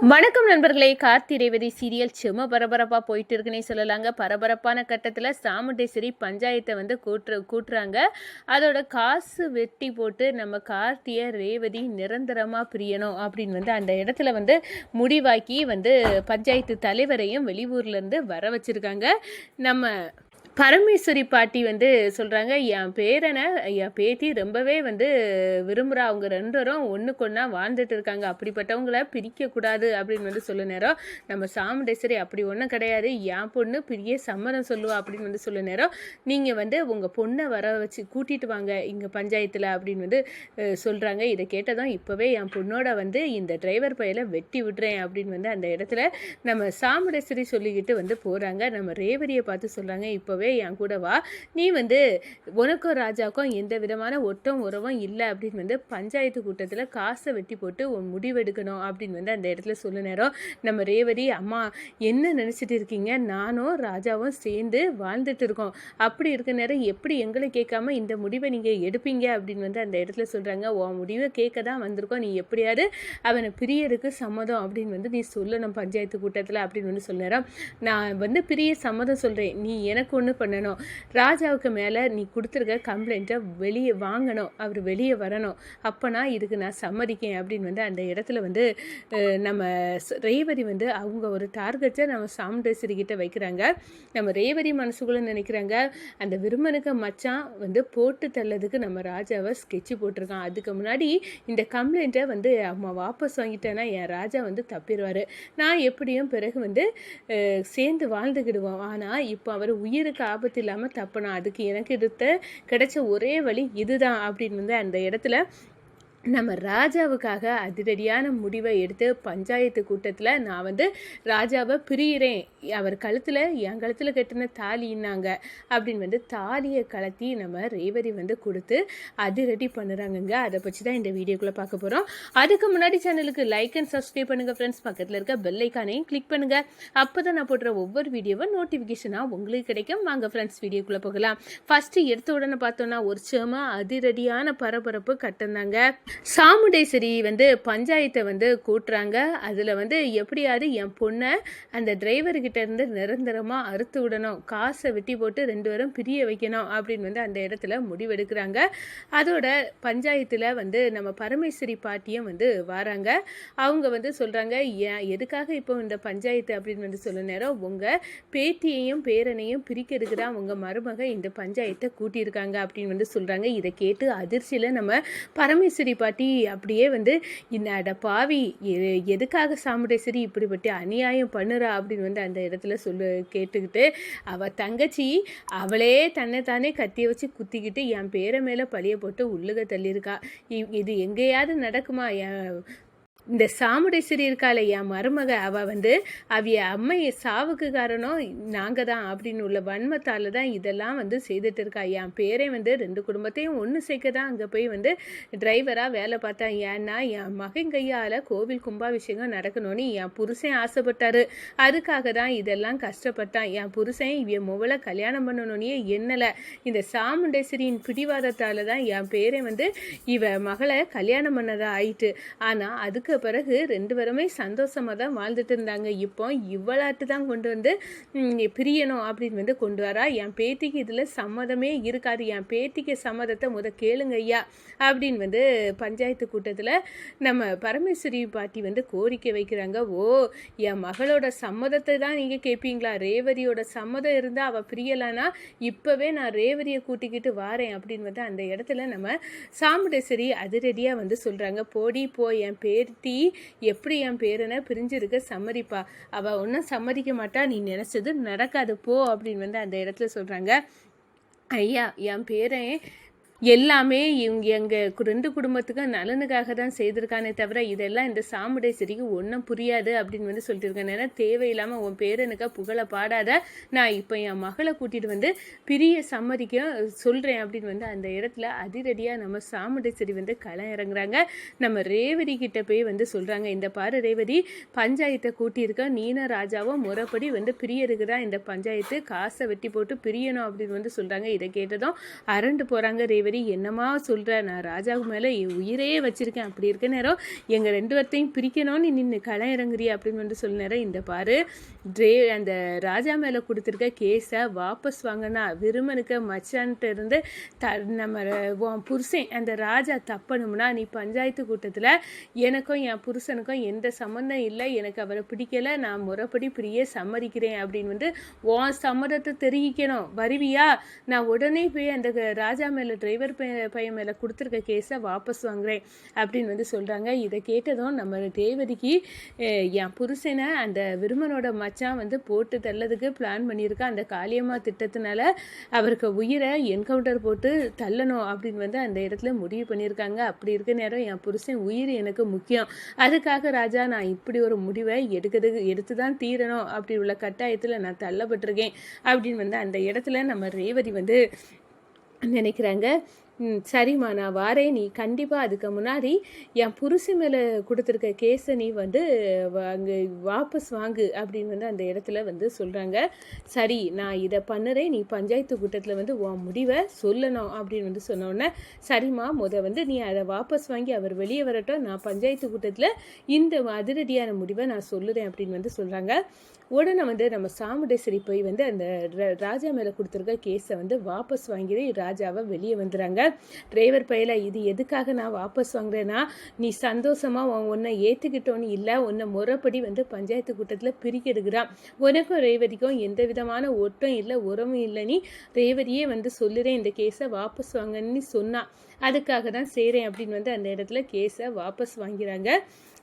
வணக்கம் நண்பர்களே. கார்த்தி ரேவதி சீரியல் செம பரபரப்பாக போயிட்டு இருக்குன்னே சொல்லலாங்க. பரபரப்பான கட்டத்தில் சாமுண்டேஸ்வரி பஞ்சாயத்தை வந்து கூட்டுற கூட்டுறாங்க. அதோட காசு வெட்டி போட்டு நம்ம கார்த்தியை ரேவதி நிரந்தரமாக பிரியணும் அப்படின்னு வந்து அந்த இடத்துல வந்து முடிவாக்கி வந்து பஞ்சாயத்து தலைவரையும் வெளியூர்லேருந்து வர வச்சுருக்காங்க. நம்ம பரமேஸ்வரி பாட்டி வந்து சொல்கிறாங்க என் பேரனை என் பேத்தி ரொம்பவே வந்து விரும்புகிறா அவங்க ரெண்டரும் ஒன்றுக்கு ஒன்றா வாழ்ந்துட்டு இருக்காங்க. அப்படிப்பட்டவங்கள பிரிக்கக்கூடாது அப்படின்னு வந்து சொல்ல நேரம் நம்ம சாமுண்டேஸ்வரி அப்படி ஒன்றும் கிடையாது. என் பொண்ணு பெரிய சம்மதம் சொல்லுவா. அப்படின்னு வந்து சொல்ல நேரம் நீங்கள் வந்து உங்கள் பொண்ணை வர வச்சு கூட்டிகிட்டு வாங்க இங்கே பஞ்சாயத்தில். அப்படின்னு வந்து சொல்கிறாங்க இதை கேட்டதும் இப்போவே என் பொண்ணோட வந்து இந்த டிரைவர் பையில வெட்டி விடுறேன். அப்படின்னு வந்து அந்த இடத்துல நம்ம சாமுண்டேஸ்வரி சொல்லிக்கிட்டு வந்து போகிறாங்க நம்ம ரேவரியை பார்த்து சொல்கிறாங்க இப்போவே என் கூட வா நீ வந்து உனக்கும் ராஜாவுக்கும் எந்த விதமான ஒட்டம் உறவும் இல்லை அப்படின்னு வந்து பஞ்சாயத்து கூட்டத்தில் காசை வெட்டி போட்டு உன் முடிவெடுக்கணும் அப்படின்னு வந்து அந்த இடத்துல சொல்ல நேரம் நம்ம ரேவதி அம்மா என்ன நினச்சிட்டு இருக்கீங்க? நானும் ராஜாவும் சேர்ந்து வாழ்ந்துட்டு இருக்கோம். அப்படி இருக்க நேரம் எப்படி எங்களை கேட்காம இந்த முடிவை நீங்கள் எடுப்பீங்க அப்படின்னு வந்து அந்த இடத்துல சொல்கிறாங்க உன் முடிவை கேட்க தான் வந்திருக்கோம். நீ எப்படியாவது அவனை பிரியருக்கு சம்மதம் அப்படின்னு வந்து நீ சொல்லணும் பஞ்சாயத்து கூட்டத்தில் அப்படின்னு வந்து சொல்ல நேரம். நான் வந்து பிரிய சம்மதம் சொல்கிறேன் நீ எனக்கு ஒன்று பண்ணணும். ராஜாவுக்கு மேலே நீ கொடுத்துருக்க கம்ப்ளைண்ட்டை வெளியே வாங்கணும். அவர் வெளியே வரணும். அப்போனா இதுக்கு நான் சம்மதிக்கேன் அப்படின்னு வந்து அந்த இடத்துல வந்து நம்ம ரேவதி வந்து அவங்க ஒரு டார்கெட்டை நம்ம சாமுண்டேஸ்வரி கிட்ட வைக்கிறாங்க. நம்ம ரேவதி மனசுக்குள்ளே நினைக்கிறாங்க. அந்த விருமனுக்கு மச்சான் வந்து போட்டு தள்ளதுக்கு நம்ம ராஜாவை ஸ்கெட்சு போட்டிருக்கான். அதுக்கு முன்னாடி இந்த கம்ப்ளைண்ட்டை வந்து அம்மா வாபஸ் வாங்கிட்டேன்னா என் ராஜா வந்து தப்பிடுவார். நான் எப்படியும் பிறகு வந்து சேர்ந்து வாழ்ந்துக்கிடுவோம் ஆனால் இப்போ அவர் உயிருக்கு ஆபத்து இல்லாமல் தப்பணும் அதுக்கு எனக்கு எடுத்த கிடைச்ச ஒரே வழி இதுதான் அப்படின்னு வந்து அந்த இடத்துல நம்ம ராஜாவுக்காக அதிரடியான முடிவை எடுத்து பஞ்சாயத்து கூட்டத்தில் நான் வந்து ராஜாவை பிரியிறேன். அவர் கழுத்தில் என் கழுத்தில் கட்டின தாலின்னாங்க அப்படின்னு வந்து தாலியை கலத்தி நம்ம ரேவதி வந்து கொடுத்து அதிரடி பண்ணுறாங்கங்க. அதை பற்றி தான் இந்த வீடியோக்குள்ளே பார்க்க போகிறோம் அதுக்கு முன்னாடி சேனலுக்கு லைக் அண்ட் சப்ஸ்கிரைப் பண்ணுங்கள் ஃப்ரெண்ட்ஸ் பக்கத்தில் இருக்க பெல் ஐக்கானையும் கிளிக் பண்ணுங்கள் அப்போ தான் நான் போடுற ஒவ்வொரு வீடியோவும் நோட்டிஃபிகேஷனாக உங்களுக்கு கிடைக்கும். வாங்க ஃப்ரெண்ட்ஸ் வீடியோக்குள்ளே போகலாம். ஃபஸ்ட்டு எடுத்த உடனே பார்த்தோன்னா ஒரு சேமாக அதிரடியான பரபரப்பு கட்டந்தாங்க சாமுண்டேஸ்வரி வந்து பஞ்சாயத்தை வந்து கூட்டுறாங்க. அதில் வந்து எப்படியாவது என் பொண்ணை அந்த டிரைவர்கிட்ட இருந்து நிரந்தரமாக அறுத்து விடணும். காசை வெட்டி போட்டு ரெண்டு பேரும் பிரிய வைக்கணும் அப்படின்னு வந்து அந்த இடத்துல முடிவெடுக்கிறாங்க. அதோட பஞ்சாயத்தில் வந்து நம்ம பரமேஸ்வரி பாட்டியும் வந்து வராங்க. அவங்க வந்து சொல்கிறாங்க ஏன் எதுக்காக இப்போ இந்த பஞ்சாயத்து? அப்படின்னு வந்து சொல்ல நேரம் உங்கள் பேத்தியையும் பேரனையும் பிரிக்கிறதுக்கு தான் உங்கள் மருமக இந்த பஞ்சாயத்தை கூட்டியிருக்காங்க. அப்படின்னு வந்து சொல்கிறாங்க இதை கேட்டு அதிர்ச்சியில் நம்ம பரமேஸ்வரி பாட்டி அப்படியே வந்து என்னட பாவி எ- எதுக்காக சாமுண்டேஸ்வரி இப்படிப்பட்ட அநியாயம் பண்ணுறா? அப்படின்னு வந்து அந்த இடத்துல சொல்லு கேட்டுக்கிட்டு அவள் தங்கச்சி அவளே தன்னை தானே கத்திய வச்சு குத்திக்கிட்டு என் பேரை மேலே பழிய போட்டு உள்ளுக தள்ளியிருக்கா. இ- இது எங்கேயாவது நடக்குமா? என் இந்த சாமுடேஸ்வரி இருக்காளே என் மருமக அவள் வந்து அவிய அம்மையை சாவுக்கு காரணம் நாங்கள் தான் அப்படின்னு உள்ள வன்மத்தால் தான் இதெல்லாம் வந்து செய்துட்டு இருக்கா. என் பேரே வந்து ரெண்டு குடும்பத்தையும் ஒன்று சேர்க்க தான் அங்கே போய் வந்து டிரைவராக வேலை பார்த்தேன் ஏன்னா என் மகன் கையால் கோவில் கும்பாபிஷேகம் நடக்கணும்னு என் புருஷன் ஆசைப்பட்டாரு. அதுக்காக தான் இதெல்லாம் கஷ்டப்பட்டான். என் புருஷன் இவ முவலை கல்யாணம் பண்ணணும்னே என்னலை இந்த சாமுண்டேஸ்வரியின் பிடிவாதத்தால் தான் என் பேரே வந்து இவ மகளை கல்யாணம் பண்ணதா ஆயிட்டு. ஆனால் அதுக்கு பிறகு ரெண்டு பேருமே சந்தோஷமாக தான் வாழ்ந்துட்டு இருந்தாங்க. இப்போ இவ்வளாட்டு தான் கொண்டு வந்து பிரியணும் அப்படின்னு வந்து கொண்டு வரா. என் பேத்திக்கு இதில் சம்மதமே இருக்காது. என் பேத்திக்கு சம்மதத்தை முத கேளுங்க ஐயா அப்படின்னு வந்து பஞ்சாயத்து கூட்டத்தில் நம்ம பரமேஸ்வரி பாட்டி வந்து கோரிக்கை வைக்கிறாங்க. ஓ என் மகளோட சம்மதத்தை தான் நீங்கள் கேட்பீங்களா ரேவதியோட சம்மதம் இருந்தால் அவள் பிரியலைன்னா இப்போவே நான் ரேவதியை கூட்டிக்கிட்டு வாரேன் அப்படின்னு வந்து அந்த இடத்துல நம்ம சாமுண்டேஸ்வரி அதிரடியாக வந்து சொல்கிறாங்க போடி போ என் பேத்தி எப்படி என் பேரனை பிரிஞ்சிருக்க சம்மதிப்பா? அவள் ஒன்றும் சம்மதிக்க மாட்டா நீ நினச்சது நடக்காது போ அப்படின்னு வந்து அந்த இடத்துல சொல்கிறாங்க ஐயா என் பேரன் எல்லாமே இவங்க எங்கள் ரெண்டு குடும்பத்துக்கும் நலனுக்காக தான் செய்திருக்கானே தவிர இதெல்லாம் இந்த சாமுடேஸ்வரிக்கு ஒன்றும் புரியாது அப்படின்னு வந்து சொல்லியிருக்கேன் ஏன்னா தேவையில்லாமல் உன் பேரனுக்காக புகழ பாடாத நான் இப்போ என் மகளை கூட்டிகிட்டு வந்து பிரிய சம்மதிக்க சொல்கிறேன் அப்படின்னு வந்து அந்த இடத்துல அதிரடியாக நம்ம சாமுண்டேஸ்வரி வந்து களம் இறங்குறாங்க. நம்ம ரேவதி கிட்ட போய் வந்து சொல்கிறாங்க இந்த பாரு ரேவதி பஞ்சாயத்தை கூட்டியிருக்க நீன ராஜாவும் முறைப்படி வந்து பிரியருக்கு தான் இந்த பஞ்சாயத்து. காசை வெட்டி போட்டு பிரியணும் அப்படின்னு வந்து சொல்கிறாங்க இதை கேட்டதும் அரண்டு போகிறாங்க ரேவதி. ரேவதி என்னமா சொல்கிற நான் ராஜாவுக்கு மேலே என் உயிரையே வச்சுருக்கேன். அப்படி இருக்க நேரம் எங்கள் ரெண்டு பேர்த்தையும் பிரிக்கணும்னு நின்று களம் இறங்குறிய? அப்படின்னு வந்து சொல்ல நேரம் இந்த பாரு ட்ரே அந்த ராஜா மேலே கொடுத்துருக்க கேஸை வாபஸ் வாங்கினா விருமனுக்கு மச்சான்ட்டு இருந்து த நம்ம உன் புருஷன் அந்த ராஜா தப்பணும்னா நீ பஞ்சாயத்து கூட்டத்தில் எனக்கும் என் புருஷனுக்கும் எந்த சம்மந்தம் இல்லை. எனக்கு அவரை பிடிக்கல. நான் முறைப்படி பிரிய சம்மதிக்கிறேன் அப்படின்னு வந்து உன் சம்மதத்தை தெரிவிக்கணும். வருவியா? நான் உடனே போய் அந்த ராஜா மேலே டிரைவர் பையன் மேலே கொடுத்துருக்க கேஸை வாபஸ் வாங்குறேன் அப்படின்னு வந்து சொல்கிறாங்க இதை கேட்டதும் நம்ம தேவதிக்கு என் புருஷனை அந்த விருமனோட மச்சான் வந்து போட்டு தள்ளதுக்கு பிளான் பண்ணியிருக்க. அந்த காளியம்மா திட்டத்தினால அவருக்கு உயிரை என்கவுண்டர் போட்டு தள்ளணும் அப்படின்னு வந்து அந்த இடத்துல முடிவு பண்ணியிருக்காங்க. அப்படி இருக்க நேரம் என் புருஷன் உயிர் எனக்கு முக்கியம். அதுக்காக ராஜா நான் இப்படி ஒரு முடிவை எடுக்கிறது எடுத்து தான் தீரணும். அப்படி உள்ள கட்டாயத்தில் நான் தள்ளப்பட்டிருக்கேன் அப்படின்னு வந்து அந்த இடத்துல நம்ம ரேவதி வந்து நினைக்கிறாங்க. ம், சரிம்மா நான் வாரேன். நீ கண்டிப்பாக அதுக்கு முன்னாடி என் புருஷன் மேலே கொடுத்துருக்க கேஸை நீ வந்து அங்கே வாபஸ் வாங்கு அப்படின்னு வந்து அந்த இடத்துல வந்து சொல்கிறாங்க சரி நான் இதை பண்ணுறேன். நீ பஞ்சாயத்து கூட்டத்தில் வந்து உன் முடிவை சொல்லணும் அப்படின்னு வந்து சொன்னோடனே சரிம்மா முத வந்து நீ அதை வாபஸ் வாங்கி அவர் வெளியே வரட்டும். நான் பஞ்சாயத்து கூட்டத்தில் இந்த அதிரடியான முடிவை நான் சொல்லுறேன் அப்படின்னு வந்து சொல்கிறாங்க உடனே வந்து நம்ம சாமுண்டேஸ்வரி போய் வந்து அந்த ராஜா மேலே கொடுத்துருக்க கேஸை வந்து வாபஸ் வாங்கி ராஜாவை வெளியே வந்துடுறாங்க. டிரைவர் பையில இது எதுக்காக நான் வாபஸ் வாங்குறேன்னா நீ சந்தோஷமாக உன்னை ஏற்றுக்கிட்டோன்னு இல்லை உன்னை முறைப்படி வந்து பஞ்சாயத்து கூட்டத்தில் பிரிக்கெடுக்கிறான். உனக்கும் ரேவதிக்கும் எந்த விதமான ஒட்டம் இல்லை உறவும் இல்லை. நீ ரேவதியே வந்து சொல்லுறேன் இந்த கேஸை வாபஸ் வாங்கன்னு சொன்னான் அதுக்காக தான் செய்கிறேன் அப்படின்னு வந்து அந்த இடத்துல கேஸை வாபஸ் வாங்கிறாங்க.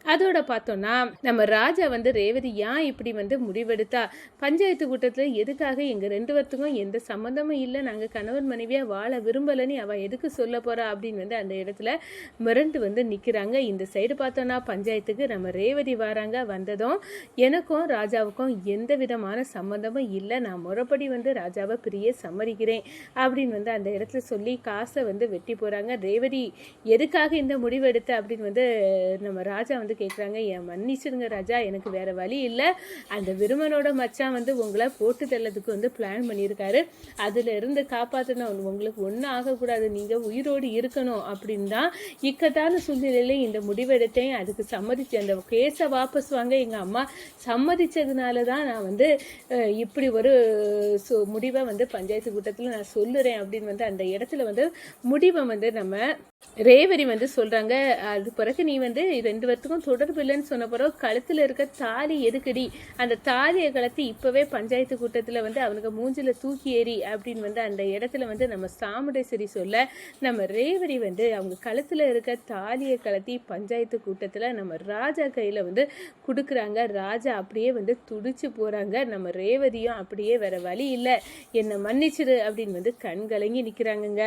அதோட பார்த்தோன்னா நம்ம ராஜா வந்து ரேவதி ஏன் இப்படி வந்து முடிவெடுத்தா? பஞ்சாயத்து கூட்டத்தில் எதுக்காக எங்கள் ரெண்டு பேர்த்துக்கும் எந்த சம்மந்தமும் இல்லை நாங்கள் கணவன் மனைவியாக வாழ விரும்பலைன்னு அவள் எதுக்கு சொல்ல போகிறா அப்படின்னு வந்து அந்த இடத்துல மிரண்டு வந்து நிற்கிறாங்க இந்த சைடு பார்த்தோன்னா பஞ்சாயத்துக்கு நம்ம ரேவதி வராங்க வந்ததும் எனக்கும் ராஜாவுக்கும் எந்த விதமான சம்மந்தமும் இல்லை. நான் முறைப்படி வந்து ராஜாவை பிரிய சம்மதிக்கிறேன் அப்படின்னு வந்து அந்த இடத்துல சொல்லி காசை வந்து வெட்டி போகிறாங்க ரேவதி எதுக்காக இந்த முடிவு எடுத்த அப்படின்னு வந்து நம்ம ராஜா வந்து கேட்குறாங்க என் மன்னிச்சிருங்க ராஜா எனக்கு வேறு வழி இல்லை. அந்த விருமனோட மச்சான் வந்து உங்களை போட்டு தள்ளதுக்கு வந்து பிளான் பண்ணியிருக்காரு. அதில் இருந்து காப்பாற்றணும் உங்களுக்கு ஒன்றும் ஆகக்கூடாது. நீங்கள் உயிரோடு இருக்கணும். அப்படின்னு தான் இக்கட்டான சூழ்நிலையில் இந்த முடிவெடுத்தேன். அதுக்கு சம்மதிச்சு அந்த கேஸை வாபஸ் வாங்க எங்கள் அம்மா சம்மதிச்சதுனால தான் நான் வந்து இப்படி ஒரு சு- முடிவை வந்து பஞ்சாயத்து கூட்டத்தில் நான் சொல்லுறேன் அப்படின்னு வந்து அந்த இடத்துல வந்து முடிவை வந்து நம்ம ரேவரி வந்து சொல்கிறாங்க அது பிறகு நீ வந்து ரெண்டு வருத்துக்கும் தொடர்பு இல்லைன்னு சொன்ன பிறகு கழுத்தில் இருக்க தாலி எதுக்குடி? அந்த தாலியை கலத்தி இப்போவே பஞ்சாயத்து கூட்டத்தில் வந்து அவனுக்கு மூஞ்சில் தூக்கி ஏறி அப்படின்னு வந்து அந்த இடத்துல வந்து நம்ம சாமுண்டேஸ்வரி சொல்ல நம்ம ரேவதி வந்து அவங்க கழுத்தில் இருக்க தாலியை கலத்தி பஞ்சாயத்து கூட்டத்தில் நம்ம ராஜா கையில் வந்து கொடுக்குறாங்க. ராஜா அப்படியே வந்து துடிச்சு போகிறாங்க நம்ம ரேவதியும் அப்படியே வேற வழி இல்லை. என்னை மன்னிச்சிரு அப்படின்னு வந்து கண்கலங்கி நிற்கிறாங்கங்க